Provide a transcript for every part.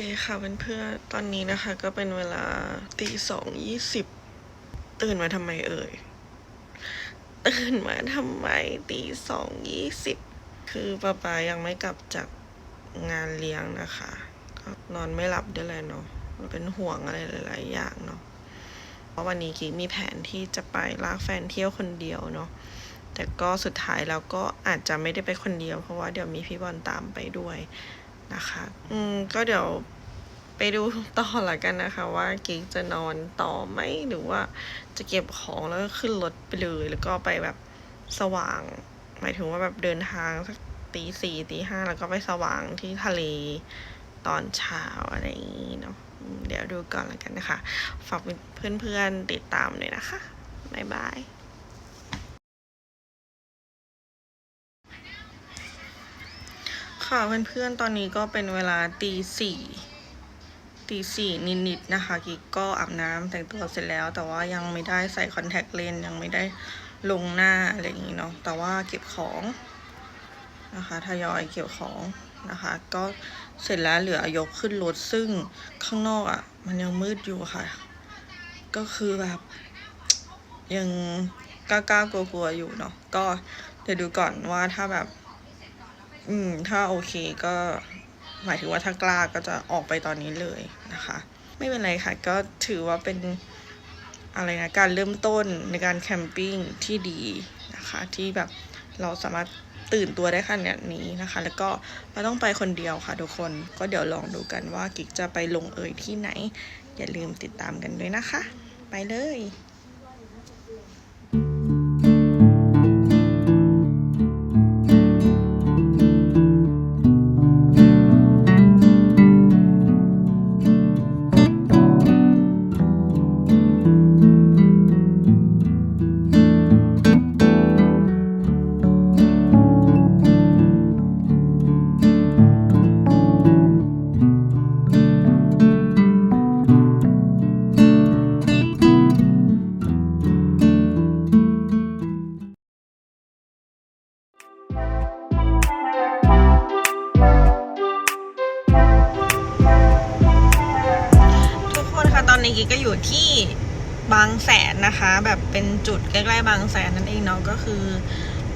เดย์ค่ะเพื่อนๆ ตอนนี้นะคะก็เป็นเวลาตีสองยี่สิบตื่นมาทำไมเอ่ย ตื่นมาทำไมตีสองยี่สิบคือป๊าป๊ายังไม่กลับจากงานเลี้ยงนะคะก็นอนไม่หลับด้วยแหละเนาะมันเป็นห่วงอะไรหลาย ๆ อย่างเนาะเพราะวันนี้กิ๊มีแผนที่จะไปลากแฟนเที่ยวคนเดียวเนาะแต่ก็สุดท้ายแล้วก็อาจจะไม่ได้ไปคนเดียว เพราะว่าเดี๋ยวมีพี่บอลตามไปด้วย นะคะ อืม ก็เดี๋ยวไปดูต่อละกันนะคะ ว่ากิ๊กจะนอนต่อไหมหรือว่าจะเก็บของแล้วก็ขึ้นรถไปเลย แล้วก็ไปแบบสว่าง หมายถึงว่าแบบเดินทางสักตีสี่ตีห้าแล้วก็ไปสว่างที่ทะเลตอนเช้าอะไรอย่างนี้เนาะเดี๋ยวดูก่อนละกันนะคะ ฝากเพื่อนๆติดตามเลยนะคะ บ๊ายบาย ค่ะเพื่อนๆ ตอนนี้ก็เป็นเวลาตีสี่ตีสี่นิดๆนะคะกิ๊กก็อาบน้ำแต่งตัวเสร็จแล้ว แต่ว่ายังไม่ได้ใส่คอนแทคเลนส์ยังไม่ได้ลงหน้าอะไรอย่างนี้เนาะแต่ว่าเก็บของนะคะทยอยเก็บของนะคะ ก็เสร็จแล้วเหลือยกขึ้นรถซึ่งข้างนอกอะ่ะ มันยังมืดอยู่ค่ะ ก็คือแบบยังกล้ากลัวๆอยู่เนาะก็เดี๋ยวดูก่อนว่าถ้าแบบ อืม ถ้าโอเคก็ หมายถึงว่าถ้ากล้าก็จะออกไปตอนนี้เลยนะคะ ไม่เป็นไรค่ะ ก็ถือว่าเป็นอะไรนะ การเริ่มต้นในการแคมปิ้งที่ดีนะคะ ที่แบบเราสามารถตื่นตัวได้ขนาดนี้นะคะ แล้วก็เราต้องไปคนเดียวค่ะทุกคน ก็เดี๋ยวลองดูกันว่ากิกจะไปลงเอยที่ไหน อย่าลืมติดตามกันด้วยนะคะ ไปเลย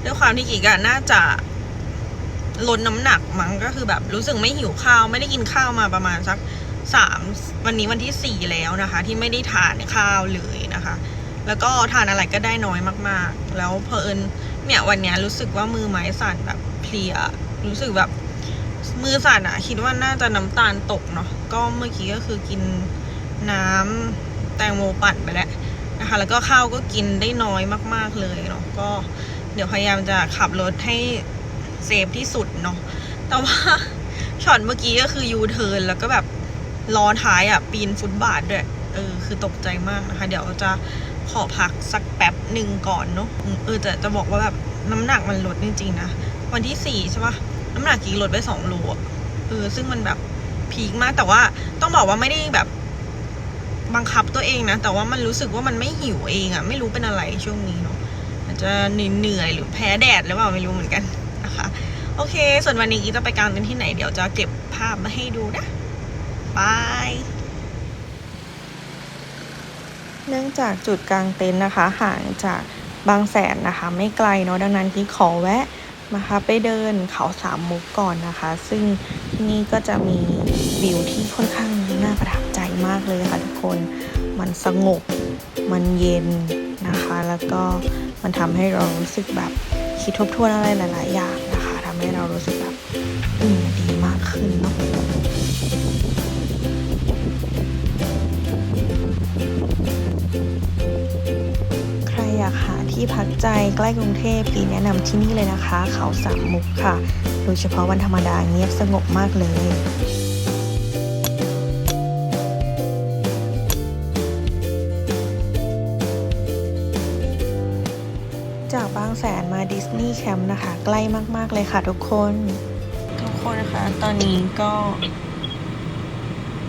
ด้วยความที่กิกอะน่าจะลดน้ำหนักมั้งก็คือแบบรู้สึกไม่หิวข้าวไม่ได้กินข้าวมาประมาณสักสามวันนี้วันที่สี่แล้วนะคะ ที่ไม่ได้ทานข้าวเลยนะคะ แล้วก็ทานอะไรก็ได้น้อยมากๆ แล้วเพอเอิญเนี่ยวันนี้รู้สึกว่ามือไม้สั่นแบบเพลียรู้สึกแบบมือสั่นอะคิดว่าน่าจะน้ำตาลตกเนาะก็เมื่อกี้ก็คือกินน้ำแตงโมปั่นไปแล้วนะคะ แล้วก็ข้าวก็กินได้น้อยมาก ๆเลยเนาะก็ เดี๋ยวพยายามจะขับรถให้เซฟที่สุดเนาะแต่ว่าช็อตเมื่อกี้ก็คือยูเทิร์นแล้วก็แบบล้อท้ายอะปีนฟุตบาทด้วยเออคือตกใจมากนะคะ เดี๋ยวจะขอพักสักแป๊บหนึ่งก่อนเนาะเออจะจะบอกว่าแบบน้ำหนักมันลดจริง ๆ นะ วันที่สี่ใช่ปะน้ำหนักกี่ลดไปสองโลเออซึ่งมันแบบพีคมากแต่ว่าต้องบอกว่าไม่ได้แบบบังคับตัวเองนะ แต่ว่ามันรู้สึกว่ามันไม่หิวเองอะไม่รู้เป็นอะไรช่วงนี้เนาะ อาจจะเหนื่อยหรือแพ้แดดหรือเปล่าไม่รู้เหมือนกันนะคะโอเค ส่วนวันนี้กิ๊กจะไปกางเต็นท์ที่ไหนเดี๋ยวจะเก็บภาพมาให้ดูนะบายเนื่องจากจุดกลางเต็นท์นะคะ ห่างจากบางแสนนะคะ ไม่ไกลเนาะดังนั้นกิ๊ขอแวะนะคะไปเดินเขาสามมุกก่อนนะคะ ซึ่งที่นี่ก็จะมีวิวที่ค่อนข้างน่าประทับใจมากเลยค่ะทุกคน มันสงบ มันเย็นนะคะ แล้วก็ มันทำให้เรารู้สึกแบบคิดทบทวนอะไรหลาย ๆ อย่างนะคะทำให้เรารู้สึกแบบอืมดีมากขึ้นเนาะใครอยากหาที่พักใจใกล้กรุงเทพปีแนะนำที่นี่เลยนะคะ เขาสามมุกค่ะ โดยเฉพาะวันธรรมดาเงียบสงบมากเลย แสนมาดิสนีย์แคมป์นะคะ ใกล้มาก ๆ เลยค่ะทุกคน ทุกคนนะคะ ตอนนี้ก็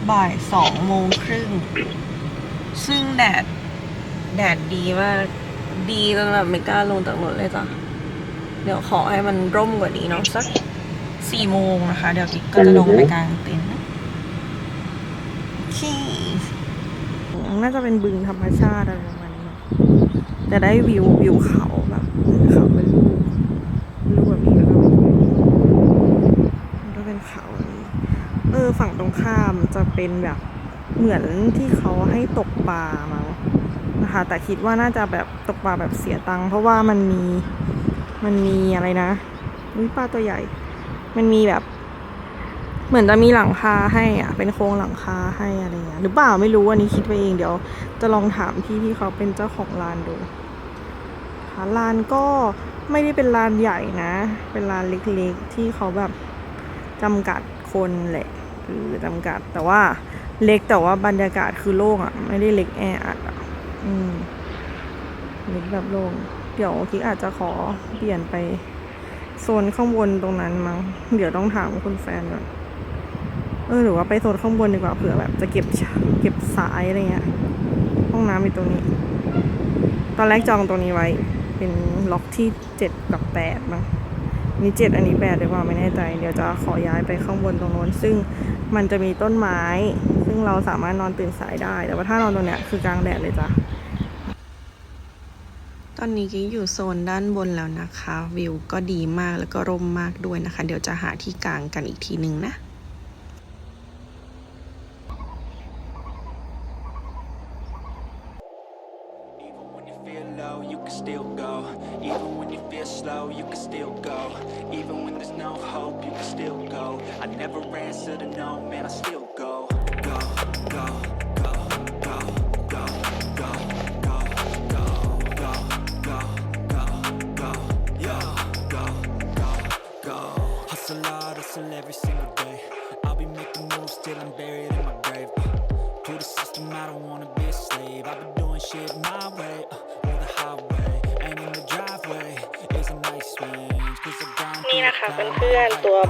บ่ายสองโมงครึ่ง ซึ่งแดด แดดดีมาก ดีจนแบบไม่กล้าลงจากรถเลยจ้ะ เดี๋ยวขอให้มันร่มกว่านี้เนาะสักสี่โมงนะคะ เดี๋ยวกิ๊กก็จะลงไปกลางเต็นท์นะที่น่าจะเป็นบึงธรรมชาติอะไรประมาณนี้เนอะ จะได้วิววิวเขาแบบเขาเป็นลูกลูกแบบนี้แล้วก็เป็นก็เป็นเขาแบบนี้เออฝั่งตรงข้ามจะเป็นแบบเหมือนที่เขาให้ตกปลามั้งนะคะแต่คิดว่าน่าจะแบบตกปลาแบบเสียตังค์เพราะว่ามันมีมันมีอะไรนะอุ้ยปลาตัวใหญ่ มันมีแบบ เหมือนจะมีหลังคาให้อะ เป็นโครงหลังคาให้อะไรเงี้ยหรือเปล่าไม่รู้อันนี้คิดไปเองเดี๋ยว จะลองถามพี่ที่เขาเป็นเจ้าของร้านดู คะร้านก็ไม่ได้เป็นร้านใหญ่นะ เป็นร้านเล็กๆ ที่เขาแบบจำกัดคนแหละคือจำกัดแต่ว่าเล็กแต่ว่าบรรยากาศคือโล่งอะ ไม่ได้เล็กแออัดอะอืมเล็กแบบโล่งเดี๋ยวคิดอาจจะขอเปลี่ยนไปโซนข้างบนตรงนั้นมั้งเดี๋ยวต้องถามคุณแฟนก่อนเออหรือว่าไปโซนข้างบนดีกว่าเผื่อแบบ จะเก็บเก็บสายอะไรเงี้ยห้องน้ำอยู่ตรงนี้ ตอนแรกจองตรงนี้ไว้ เป็นล็อกที่เจ็ดกับแปดมั้งนี่เจ็ดอันนี้แปดหรือเปล่าไม่แน่ใจ เดี๋ยวจะขอย้ายไปข้างบนตรงโน้น ซึ่งมันจะมีต้นไม้ ซึ่งเราสามารถนอนตื่นสายได้ แต่ว่าถ้านอนตรงเนี้ยคือกลางแดดเลยจ้ะตอนนี้กิ๊กอยู่โซนด้านบนแล้วนะคะ วิวก็ดีมากแล้วก็ร่มมากด้วยนะคะ เดี๋ยวจะหาที่กลางกันอีกทีนึงนะ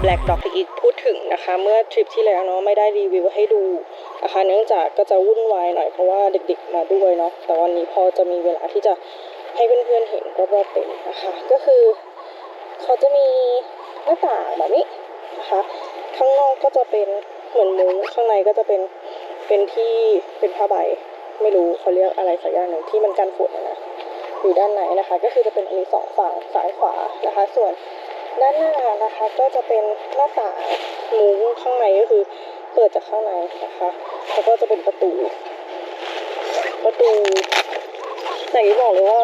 Black Dog ที่อีกพูดถึงนะคะ เมื่อทริปที่แล้วเนาะไม่ได้รีวิวให้ดูนะคะเนื่องจากก็จะวุ่นวายหน่อยเพราะว่าเด็กๆมาด้วยเนาะแต่วันนี้พอจะมีเวลาที่จะให้เพื่อนๆเห็นรอบๆเต็นนะคะก็คือเขาจะมีหน้าต่างแบบนี้นะคะข้างนอกก็จะเป็นเหมือนมุ้งข้างในก็จะเป็นเป็นที่เป็นผ้าใบไม่รู้เขาเรียกอะไรสักอย่างหนึ่งที่มันกันฝุ่นอะนะอยู่ด้านในนะคะ ก็คือจะเป็นมีสองฝั่งซ้ายขวานะคะ ส่วน ด้านหน้านะคะก็จะเป็นหน้าต่างมุ้งข้างในก็คือเปิดจากข้างในนะคะแล้วก็จะเป็นประตู ประตูแต่ที่บอกเลยว่า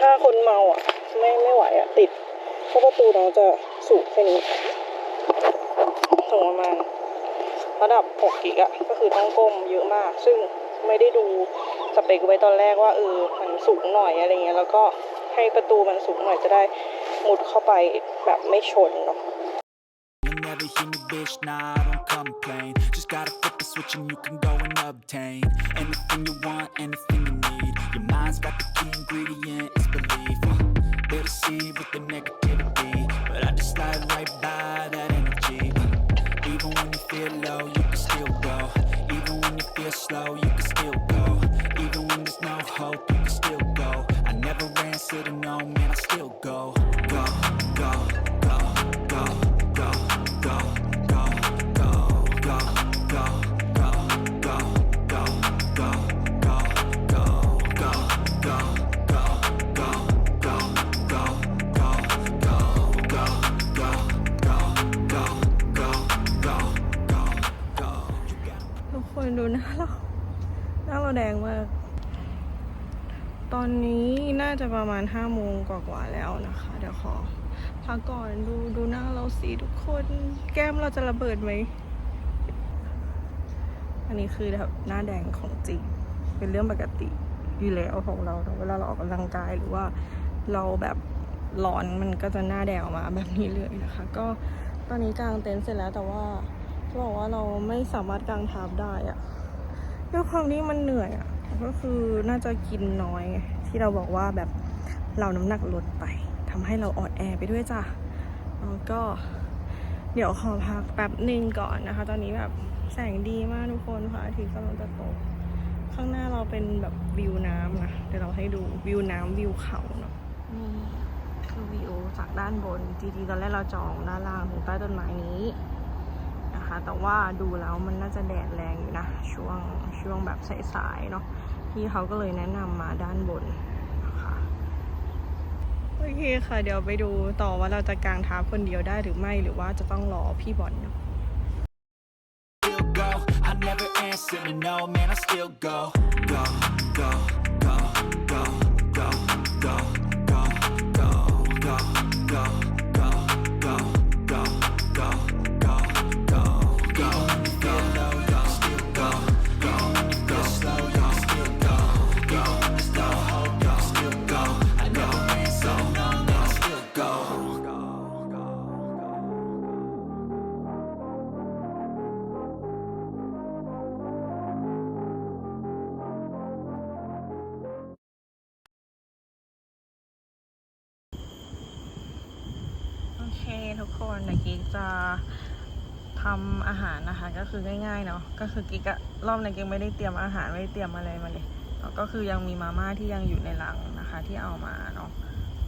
ถ้าคนเมาอะไม่ไม่ไหวอะติดเพราะประตูน้องจะสูงแค่นี้ถึงประมาณระดับ 6 กิกอะก็คือต้องก้มเยอะมาก ซึ่งไม่ได้ดูสเปคไว้ตอนแรกว่าเออมันสูงหน่อยอะไรเงี้ยแล้วก็ให้ประตูมันสูงหน่อยจะได้ มุดเข้าไปแบบไม่ชนเนาะ never hear me, bitch, nah, I don't complain. Just gotta flip the switch and you can go and obtain anything you want, anything you need. Your mind's got the key ingredient, it's belief. Uh, They deceive with the negativity, but I just slide right by that energy. Uh, Even when you feel low, หน้าเราแดงมาก ตอนนี้น่าจะประมาณห้าโมงกว่าๆแล้วนะคะ เดี๋ยวขอพักก่อนดูดูหน้าเราสิทุกคน แก้มเราจะระเบิดไหม อันนี้คือแบบหน้าแดงของจริง เป็นเรื่องปกติอยู่แล้วของเรา เวลาเราออกกำลังกายหรือว่าเราแบบร้อนมันก็จะหน้าแดงออกมาแบบนี้เลยนะคะ ก็ตอนนี้กางเต็นท์เสร็จแล้วแต่ว่าจะบอกว่าเราไม่สามารถกางทับได้อะ ด้วยความที่มันเหนื่อยอะก็คือน่าจะกินน้อยที่เราบอกว่าแบบเราน้ำหนักลดไปทำให้เราอ่อนแอไปด้วยจ้ะแล้วก็เดี๋ยวขอพักแป๊บหนึ่งก่อนนะคะ ตอนนี้แบบแสงดีมากทุกคนพระอาทิตย์กำลังจะตก ข้างหน้าเราเป็นแบบวิวน้ำนะเดี๋ยวเราให้ดูวิวน้ำวิวเขาเนาะนี่คือวิวจากด้านบนจริงๆตอนแรกเราจองด้านล่างถึงใต้ต้นไม้นี้ นะคะ แต่ว่าดูแล้วมันน่าจะแดดแรงอยู่นะ ช่วงช่วงแบบสายๆเนาะพี่เขาก็เลยแนะนำมาด้านบนนะคะโอเคค่ะ เดี๋ยวไปดูต่อว่าเราจะกางทับคนเดียวได้หรือไม่หรือว่าจะต้องรอพี่บอลเนาะ I never answer to no, man, I still go, go, go, กคนเดี๋ยวกิ๊กจะทำอาหารนะคะ ก็คือง่ายๆเนาะก็คือกิ๊กอะรอบในกิ๊กไม่ได้เตรียมอาหารไม่ได้เตรียมอะไรมาเลยก็คือยังมีมาม่าที่ยังอยู่ในหลังนะคะ ที่เอามาเนาะ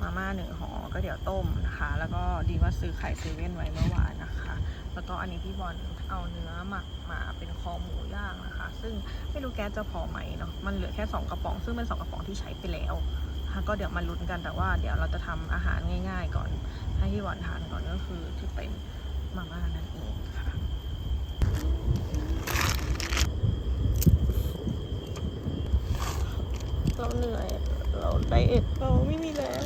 มาม่าหนึ่งห่อก็เดี๋ยวต้มนะคะ แล้วก็ดีว่าซื้อไข่เซเว่นไว้เมื่อวานนะคะ แล้วก็อันนี้พี่บอลเอาเนื้อหมักมาเป็นคอหมูย่างนะคะ ซึ่งไม่รู้แก๊สจะพอไหมเนาะมันเหลือแค่สองกระป๋อง ซึ่งเป็นสองกระป๋องที่ใช้ไปแล้ว ก็เดี๋ยวมาลุ้นกันแต่ว่าเดี๋ยวเราจะทำอาหารง่าย ๆ ก่อน ให้พี่บอลทานก่อนก็คือที่เป็นมาม่านั่นเองค่ะเราเหนื่อยเราไดเอทเราไม่มีแรง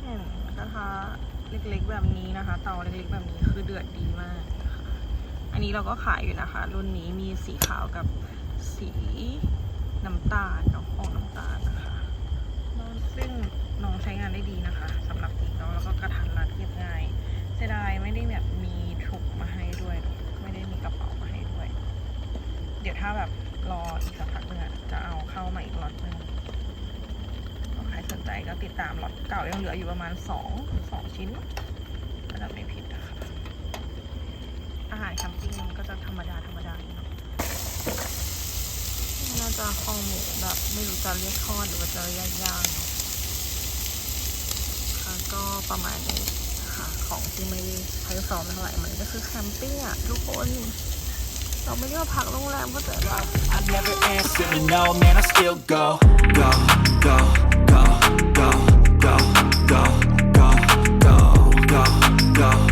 แห่งกระทะเล็กๆแบบนี้นะคะ เตาเล็กๆแบบนี้คือเดือดดีมากนะคะ อั นนี้เราก็ขายอยู่นะคะ รุ่นนี้มีสีขาวกับสีน้ำตาลเนาะของน้ำตาลนะคะซึ่งน้องใช้งานได้ดีนะคะสำหรับจริงเนาะแล้วก็กระทันรัดเก็บง่ายเสียดายไม่ได้แบบมีถุงมาให้ด้วย ไม่ได้มีกระเป๋ามาให้ด้วย เดี๋ยวถ้าแบบรออีกสักพักหนึงจะเอาเข้ามาอีกล็อตหนึงใครสนใจก็ติดตามล็อตเก่ายังเหลืออยู่ประมาณสองสองชิ้นถ้าจำไม่ผิด หารแคมปิ้งมันก็จะธรรมดาธรรมดาเนาะน่าจะคอหมูแบบไม่รู้จะเรียกทอดหรือว่าจะเรียกย่างเนาะค่ะก็ประมาณนี้ค่ะของที่ไม่ได้ใช้ซ้อมเท่าไหร่มันก็คือแคมปิ้งอะทุกคนเราไม่ได้มาพักโรงแรมก็แต่ว่า I never answer no, man, I still go, go, go, go, go, go, go, go, go, go, go,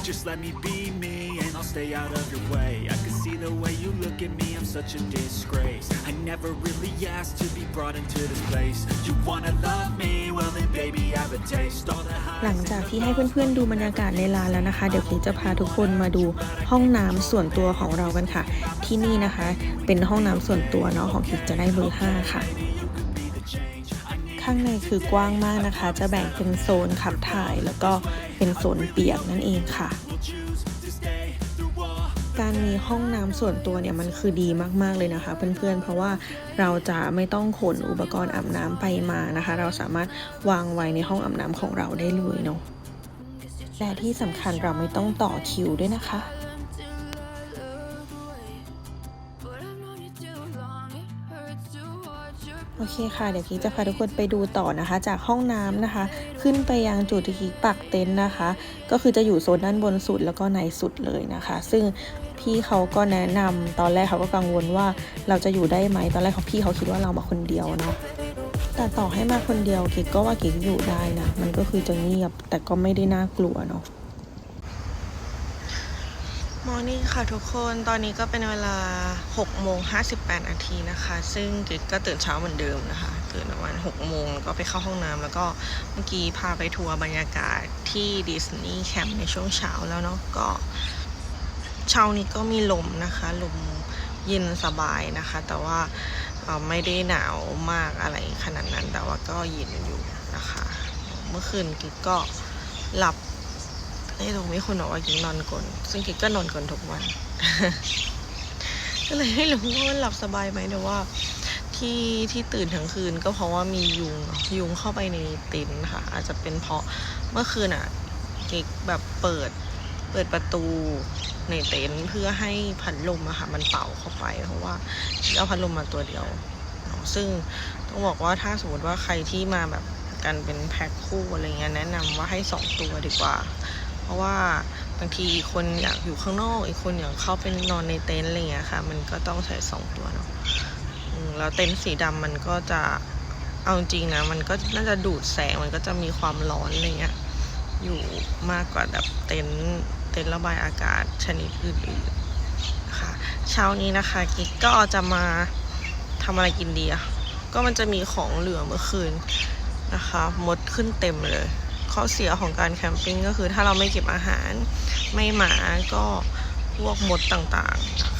Just let me be me and I'll stay out of your way. I can see the way you look at me, I'm such a disgrace. I never really asked to be brought into this place. You wanna love me? Well, then, baby, I have a taste. All the หลังจากที่ให้เพื่อนๆดูบรรยากาศในร้านแล้วนะคะ เดี๋ยวกิ๊กจะพาทุกคนมาดูห้องน้ำส่วนตัวของเรากันค่ะ ที่นี่นะคะ เป็นห้องน้ำส่วนตัวเนาะของกิ๊กจะได้เบอร์5ค่ะ ข้างในคือกว้างมากนะคะ จะแบ่งเป็นโซนขับถ่ายแล้วก็เป็นโซนเปียกนั่นเองค่ะ การมีห้องน้ำส่วนตัวเนี่ยมันคือดีมากๆเลยนะคะ เพื่อนๆ เพราะว่าเราจะไม่ต้องขนอุปกรณ์อาบน้ำไปมานะคะ เราสามารถวางไว้ในห้องอาบน้ำของเราได้เลยเนาะและที่สำคัญเราไม่ต้องต่อคิวด้วยนะคะ โอเคค่ะ เดี๋ยวกิ๊กจะพาทุกคนไปดูต่อนะคะ จากห้องน้ำนะคะ ขึ้นไปยังจุดที่กิ๊กปักเต็นท์นะคะ ก็คือจะอยู่โซนด้านบนสุดแล้วก็ในสุดเลยนะคะ ซึ่งพี่เขาก็แนะนำตอนแรกเขาก็กังวลว่าเราจะอยู่ได้ไหมตอนแรกของพี่เขาคิดว่าเรามาคนเดียวเนาะแต่ต่อให้มาคนเดียวกิ๊กก็ว่ากิ๊กอยู่ได้นะมันก็คือจะเงียบแต่ก็ไม่ได้น่ากลัวเนาะ มอร์นิ่งค่ะทุกคนตอนนี้ก็เป็นเวลา6โมง58นาทีนะคะ ซึ่งกิ๊กก็ตื่นเช้าเหมือนเดิมนะคะ ตื่นประมาณ6โมงแล้วก็ไปเข้าห้องน้ำแล้วก็เมื่อกี้พาไปทัวร์บรรยากาศที่ดิสนีย์แคมป์ในช่วงเช้าแล้วเนาะก็เช้านี้ก็มีลมนะคะ ลมเย็นสบายนะคะ แต่ว่าไม่ได้หนาวมากอะไรขนาดนั้น แต่ว่าก็เย็นอยู่นะคะ เมื่อคืนกิ๊กก็หลับ นี่ตรงมีคนบอกว่ากิ๊กนอนกลนซึ่งกิ๊กก็นอนกลนทุกวันก็เลยไม่รู้ว่ามันหลับสบายไหมแต่ว่าที่ที่ตื่นทั้งคืนก็เพราะว่ามียุงยุงเข้าไปในเต็นท์ค่ะ อาจจะเป็นเพราะเมื่อคืนอะกิ๊กแบบเปิดเปิดประตูในเต็นท์เพื่อให้พัดลมอะค่ะมันเป่าเข้าไป เพราะว่าเอาพัดลมมาตัวเดียว ซึ่งต้องบอกว่าถ้าสมมติว่าใครที่มาแบบกันเป็นแพ็คคู่อะไรเงี้ยแนะนำว่าให้สองตัวดีกว่า ราะว่าบางทีคนอยากอยู่ข้างนอก อีกคนอยากเข้าไปนอนในเต็นท์อะไรเงี้ยค่ะ มันก็ต้องใช้สองตัวเนาะแล้วเต็นท์สีดำมันก็จะเอาจริงนะมันก็น่าจะดูดแสงมันก็จะมีความร้อนอะไรเงี้ยอยู่มากกว่าแบบเต็นท์เต็นท์ระบายอากาศชนิดอื่นๆนะคะเช้านี้นะคะกิ๊กก็จะมาทำอะไรกินดีอะก็มันจะมีของเหลือเมื่อคืนนะคะมดขึ้นเต็มเลย ข้อเสียของการแคมปิ้งก็คือถ้าเราไม่เก็บอาหารไม่หมาก็พวกมดต่างๆนะ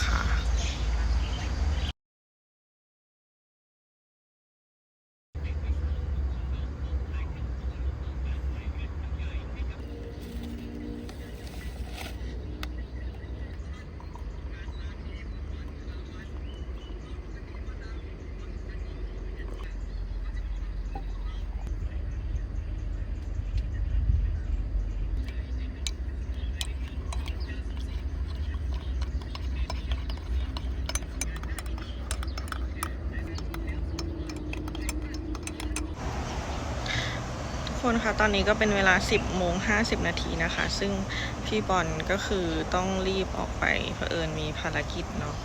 คนคะตอนนี้ก็เป็นเวลา 10โมง50 นาทีนะคะ ซึ่งพี่บอลก็คือต้องรีบออกไปเผอิญมีภารกิจเนาะ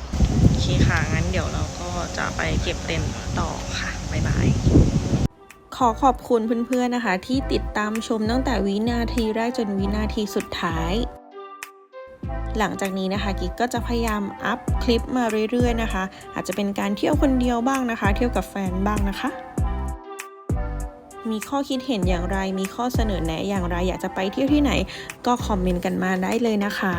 โอเคค่ะ งั้นเดี๋ยวเราก็จะไปเก็บเต็นต่อค่ะ บ๊ายบายขอขอบคุณเพื่อนๆนะคะ ที่ติดตามชมตั้งแต่วินาทีแรกจนวินาทีสุดท้าย หลังจากนี้นะคะกิ๊กก็จะพยายามอัพคลิปมาเรื่อยๆนะคะ อาจจะเป็นการเที่ยวคนเดียวบ้างนะคะ เที่ยวกับแฟนบ้างนะคะ มีข้อคิดเห็นอย่างไร มีข้อเสนอแนะอย่างไร อยากจะไปเที่ยวที่ไหน ก็คอมเมนต์กันมาได้เลยนะคะ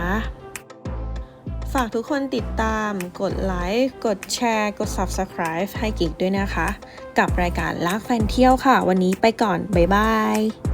ฝากทุกคนติดตาม กดไลค์ กดแชร์ กด Subscribe ให้กิ๊กด้วยนะคะ กับรายการลากแฟนเที่ยวค่ะ วันนี้ไปก่อน บ๊ายบาย